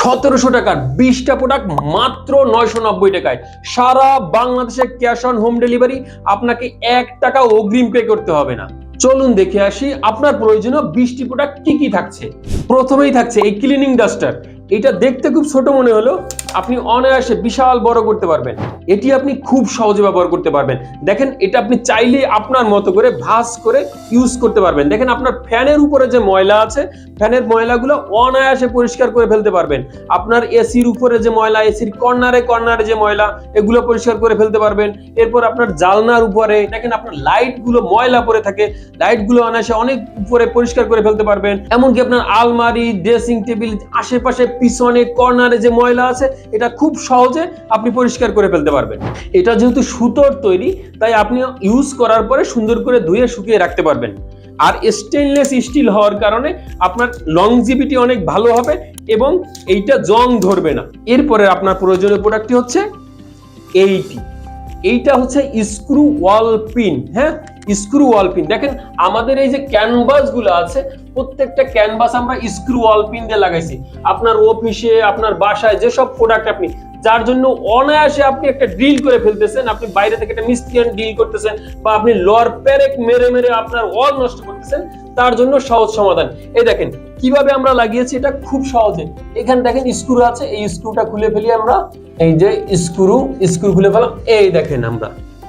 সতেরোশো টাকার বিশটা প্রোডাক্ট মাত্র নয়শো নব্বই টাকায়। সারা বাংলাদেশে ক্যাশ অন হোম ডেলিভারি আপনাকে এক টাকা অগ্রিম পে করতে হবে না। চলুন দেখে আসি আপনার প্রয়োজনীয় বিশটি প্রোডাক্ট কি কি থাকছে। প্রথমেই থাকছে এই ক্লিনিং ডাস্টার এটা দেখতে খুব ছোট মনে হলো আপনি অনায়াসে বিশাল বড় করতে পারবেন। এটি আপনি খুব সহজে ব্যবহার করতে পারবেন। দেখেন, এটা আপনি চাইলে আপনার মতো করে ভাস করে ইউজ করতে পারবেন। দেখেন, আপনার ফ্যানের উপরে যে ময়লা আছে, ফ্যানের ময়লাগুলো অনায়াসে পরিষ্কার করে ফেলতে পারবেন। আপনার এসির উপরে যে ময়লা, এসির কর্নারে কর্নারে যে ময়লা, এগুলো পরিষ্কার করে ফেলতে পারবেন। এরপর আপনার জালনার উপরে, দেখেন, আপনার লাইটগুলো ময়লা পরে থাকে। লাইটগুলো অনায়াসে অনেক উপরে পরিষ্কার করে ফেলতে পারবেন। এমনকি আপনার আলমারি, ড্রেসিং টেবিল, আশেপাশে পিছনে কর্নারে যে ময়লা আছে, এটা খুব সহজে আপনি পরিষ্কার করে ফেলতে পারবেন। এটা যেহেতু সুতোর তৈরি, তাই আপনি ইউজ করার পরে সুন্দর করে ধুয়ে শুকিয়ে রাখতে পারবেন। আর স্টেনলেস স্টিল হওয়ার কারণে আপনার লংজিভিটি অনেক ভালো হবে এবং এইটা জং ধরবে না। এরপরে আপনার প্রয়োজনীয় প্রোডাক্টটি হচ্ছে, এইটি। এইটা হচ্ছে স্ক্রু ওয়াল পিন হ্যাঁ? Screw wall pin. দেখেন, আমাদের এই যে ক্যানভাসগুলো আছে, প্রত্যেকটা ক্যানভাস আমরা স্ক্রু ওয়াল পিন দিয়ে লাগাইছি। আপনার অফিসে আপনার বাসায়, যেসব প্রোডাক্ট আপনি, যার জন্য অনায়াসে আপনি একটা ড্রিল করে ফেলতেছেন, আপনি বাইরে থেকে একটা মিস্ত্রি ডিল করতেছেন, বা আপনি লর পেরেক মেরে মেরে আপনার ওয়াল নষ্ট করতেছেন, তার জন্য সহজ সমাধান। এই দেখেন, কীভাবে আমরা লাগিয়েছি এটা খুব সহজে। এখানে দেখেন স্ক্রু আছে, এই স্ক্রুটা খুলে ফেলি আমরা। এই যে স্ক্রু স্ক্রু খুলে ফেলাম, এই দেখেন আমরা।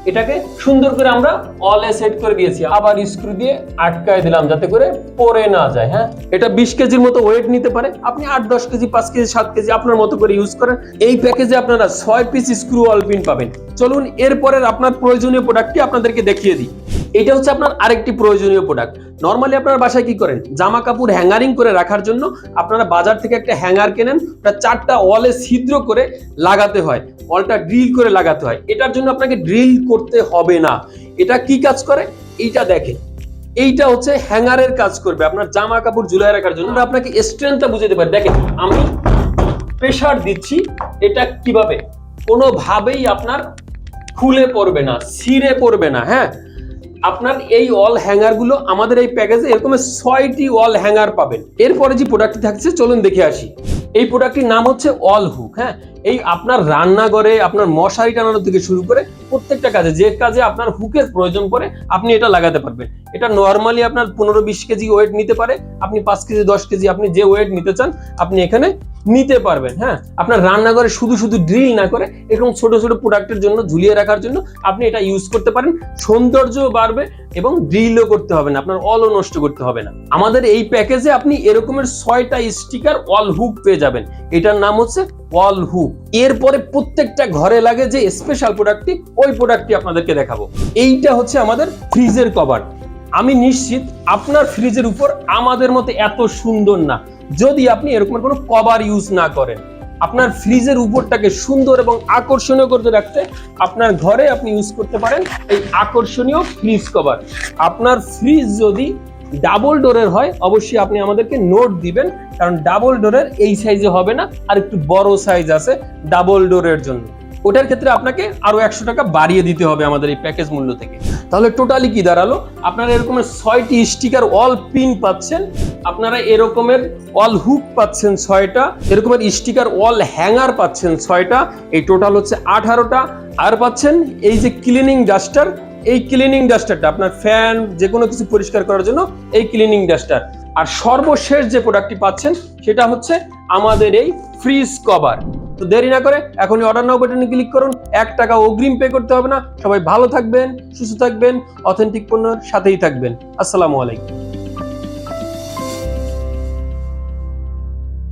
এটাকে সুন্দর করে আমরা অলে সেট করে দিয়েছি। আবার স্ক্রু দিয়ে আটকায় দিলাম যাতে করে পরে না যায় হ্যাঁ? এটা বিশ কেজির মতো ওয়েট নিতে পারে। আপনি আট, দশ কেজি, পাঁচ কেজি, সাত কেজি আপনার মতো করে ইউজ করেন। এই প্যাকেজে আপনারা ছয় পিস স্ক্রু অল পিন পাবেন। চলুন, এরপরের আপনার প্রয়োজনীয় প্রোডাক্টটি আপনাদেরকে দেখিয়ে দিই। এটা হচ্ছে আপনার আরেকটি প্রয়োজনীয় প্রোডাক্ট নর্মালি আপনার বাসায় কি করেন? জামা কাপড় হ্যাঙ্গারিং করে রাখার জন্য আপনারা বাজার থেকে একটা হ্যাঙ্গার কেনেন, ওটা চারটা ওয়ালে ছিদ্র করে লাগাতে হয় ওয়ালটা ড্রিল করে লাগাতে হয়। এটার জন্য আপনাকে ড্রিল করতে হবে না। এটা কি কাজ করে? এইটা দেখেন। এইটা হচ্ছে হ্যাঙ্গারের কাজ করবে। আপনার জামা কাপড় ঝুলায় রাখার জন্য। আপনাকে স্ট্রেংথটা বুঝাতে পারি। দেখেন, আমি প্রেশার দিচ্ছি, এটা কীভাবে? কোনোভাবেই আপনার খুলে পড়বে না, ছিঁড়ে পড়বে না হ্যাঁ? আপনার এই অল হ্যাঙ্গারগুলো আমাদের এই প্যাকেজে এরকম ছয়টি অল হ্যাঙ্গার পাবেন। এরপরে যে প্রোডাক্টটি থাকছে, চলুন দেখে আসি। এই প্রোডাক্টটির নাম হচ্ছে অল হুক হ্যাঁ? এই আপনার রান্নাঘরে, আপনার মশারি টানানো থেকে শুরু করে প্রত্যেকটা কাজে, যে কাজে আপনার হুকের প্রয়োজন পড়ে, আপনি এটা লাগাতে পারবেন। এটা নর্মালি আপনার পনেরো বিশ কেজি ওয়েট নিতে পারে, আপনি পাঁচ কেজি, দশ কেজি, আপনি যে ওয়েট নিতে চান, আপনি এখানে নিতে পারবেন হ্যাঁ? আপনার রান্নাঘরে শুধু শুধু ড্রিল না করে, এরকম ছোট ছোট প্রোডাক্টের জন্য, ঝুলিয়ে রাখার জন্য আপনি এটা ইউজ করতে পারেন। সৌন্দর্য বাড়বে এবং ড্রিলও করতে হবে না, আপনার অলও নষ্ট করতে হবে না। আমাদের এই প্যাকেজে আপনি এরকমের ছয়টা স্টিকার অল হুক পেয়ে যাবেন। এটার নাম হচ্ছে ওয়াল হুক এরপরে প্রত্যেকটা ঘরে লাগে যে স্পেশাল প্রোডাক্টটি ওই প্রোডাক্টটি আপনাদেরকে দেখাবো। এইটা হচ্ছে আমাদের ফ্রিজের কভার আমি নিশ্চিত আপনার ফ্রিজের উপর আমাদের মতো এত সুন্দর না। যদি আপনি এরকম কোনো কভার ইউজ না করেন, আপনার ফ্রিজের উপরটাকে সুন্দর এবং আকর্ষণীয় করতে রাখতে আপনার ঘরে আপনি ইউজ করতে পারেন এই আকর্ষণীয় ফ্রিজ কভার আপনার ফ্রিজ যদি ডাবল ডোরের হয়, অবশ্যই আপনি আমাদেরকে নোট দিবেন, কারণ ডাবল ডোরের এই সাইজে হবে না, আর একটু বড় সাইজ আছে ডাবল ডোরের জন্য। ওটার ক্ষেত্রে আপনাকে আরও একশো টাকা বাড়িয়ে দিতে হবে আমাদের এই প্যাকেজ মূল্য থেকে। তাহলে টোটালি কি দাঁড়াল? আপনারা এরকমের ছয়টি স্টিকার অল পিন পাচ্ছেন, আপনারা এরকমের অল হুক পাচ্ছেন ছয়টা, এরকমের স্টিকার অল হ্যাঙ্গার পাচ্ছেন ছয়টা, এই টোটাল হচ্ছে আঠারোটা। আর পাচ্ছেন এই যে ক্লিনিং ডাস্টার এই ক্লিনিং ডাস্টারটা আপনার ফ্যান যে কোনো কিছু পরিষ্কার করার জন্য এই ক্লিনিং ডাস্টার আর সর্বশেষ যে প্রোডাক্টটি পাচ্ছেন, সেটা হচ্ছে আমাদের এই ফ্রিজ কভার তো দেরি না করে এখনই অর্ডার নাও বাটনে ক্লিক করুন। এক টাকা অগ্রিম পে করতে হবে না। সবাই ভালো থাকবেন, সুস্থ থাকবেন অথেন্টিক পণ্যের সাথেই থাকবেন। আসসালামু আলাইকুম।